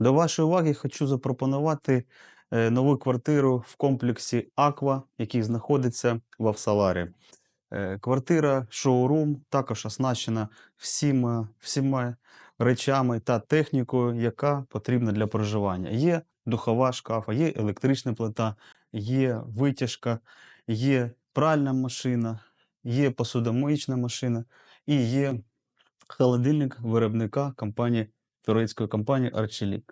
До вашої уваги хочу запропонувати е, нову квартиру в комплексі Аква, який знаходиться в Авсаларі. Е, Квартира шоурум також оснащена всіма, всіма речами та технікою, яка потрібна для проживання. Є духова шкафа, є електрична плита, є витяжка, є пральна машина, є посудомоїчна машина і є холодильник виробника компанії турецької компанії Arçelik.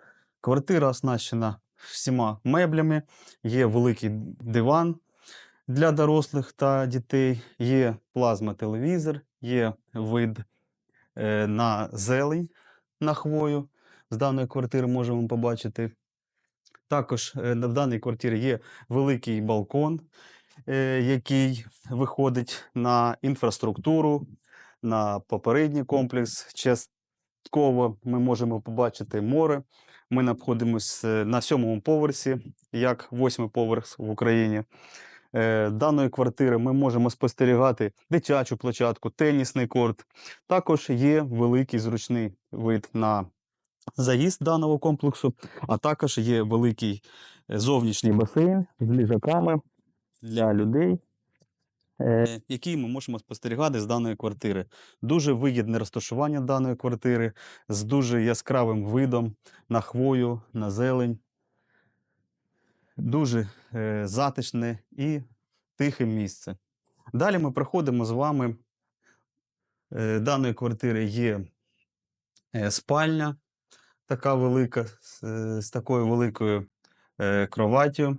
Квартира оснащена всіма меблями, є великий диван для дорослих та дітей, є плазма-телевізор, є вид е, на зелень на хвою. З даної квартири можемо побачити. Також е, в даній квартирі є великий балкон, е, який виходить на інфраструктуру, на попередній комплекс. Частково ми можемо побачити море. Ми знаходимося на сьомому поверсі, як восьмий поверх в Україні. Е, Даної квартири ми можемо спостерігати дитячу площадку, тенісний корт. Також є великий зручний вид на заїзд даного комплексу, а також є великий е, зовнішній басейн з ліжаками для людей, е, який ми можемо спостерігати з даної квартири. Дуже вигідне розташування даної квартири з дуже яскравим видом на хвою, на зелень. Дуже е, затишне і тихе місце. Далі ми проходимо з вами. Е, даної квартири є е, спальня, така велика, з, е, такою великою е, кроваттю.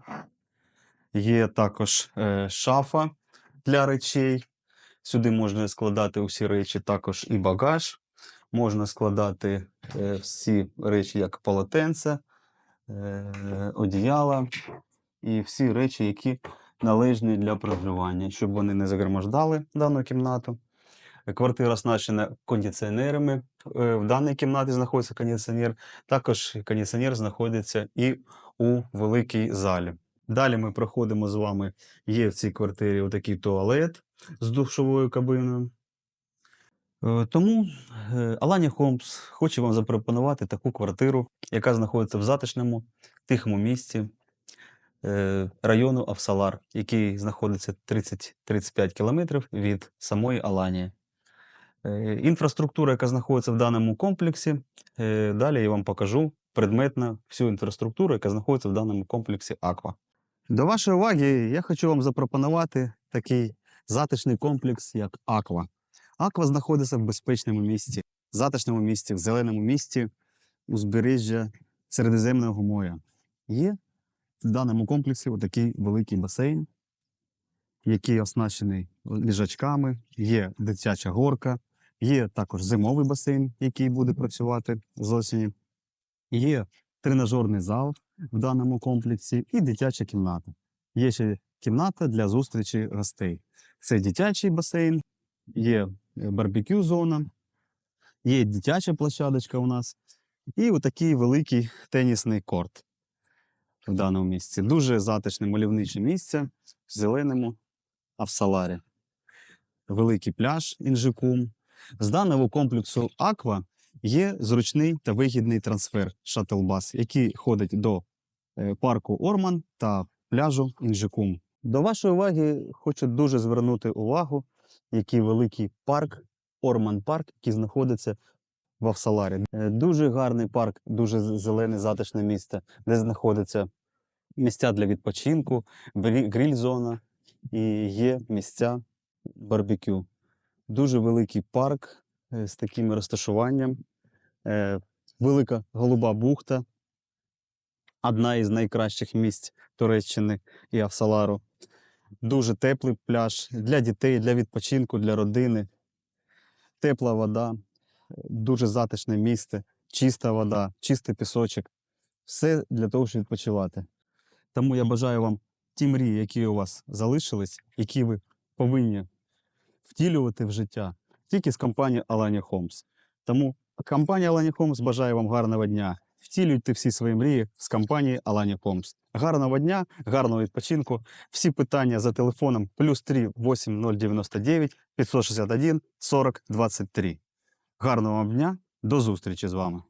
Є також е, шафа для речей. Сюди можна складати усі речі, також і багаж. Можна складати е, всі речі, як полотенце, е, одіяла і всі речі, які належні для проживання, щоб вони не загромождали дану кімнату. Квартира оснащена кондиціонерами. Е, В даній кімнаті знаходиться кондиціонер. Також кондиціонер знаходиться і у великій залі. Далі ми проходимо з вами. Є в цій квартирі отакий туалет з душовою кабиною. Е, Тому е, Алані Холмс хоче вам запропонувати таку квартиру, яка знаходиться в затишному, тихому місці е, району Авсалар, який знаходиться 30-35 кілометрів від самої Аланії. Інфраструктура, яка знаходиться в даному комплексі, далі я вам покажу предметно всю інфраструктуру, яка знаходиться в даному комплексі Аква. До вашої уваги я хочу вам запропонувати такий затишний комплекс, як Аква. Аква знаходиться в безпечному місці, затишному місці, в зеленому місці узбережжя Середземного моря. Є в даному комплексі отакий великий басейн, який оснащений ліжачками, є дитяча горка, є також зимовий басейн, який буде працювати з осені. Є тренажерний зал в даному комплексі і дитяча кімната. Є ще кімната для зустрічі гостей. Це дитячий басейн, є е, барбекю зона, є дитяча площадочка у нас, і отакий великий тенісний корт в даному місці. Дуже затишне мальовниче місце в зеленому Авсаларі. Великий пляж Інжикум. З даного комплексу Аква є зручний та вигідний трансфер шатлбас, який ходить до парку Орман та пляжу Інжикум. До вашої уваги хочу дуже звернути увагу, який великий парк, Орман парк, який знаходиться в Авсаларі. Е, Дуже гарний парк, дуже зелене, затишне місце, де знаходяться місця для відпочинку, гриль-зона і є місця барбекю. Дуже великий парк е, з таким розташуванням. Е, Велика голуба бухта, одна із найкращих місць Туреччини і Авсалару. Дуже теплий пляж для дітей, для відпочинку, для родини. Тепла вода, дуже затишне місце, чиста вода, чистий пісочок. Все для того, щоб відпочивати. Тому я бажаю вам ті мрії, які у вас залишились, які ви повинні втілювати в життя тільки з компанією Alania Homes. Тому компанія Alania Homes бажає вам гарного дня. Втілюйте всі свої мрії з компанії Alania Homes. Гарного дня, гарного відпочинку. Всі питання за телефоном плюс 3 8099 561 40 23. Гарного вам дня, до зустрічі з вами.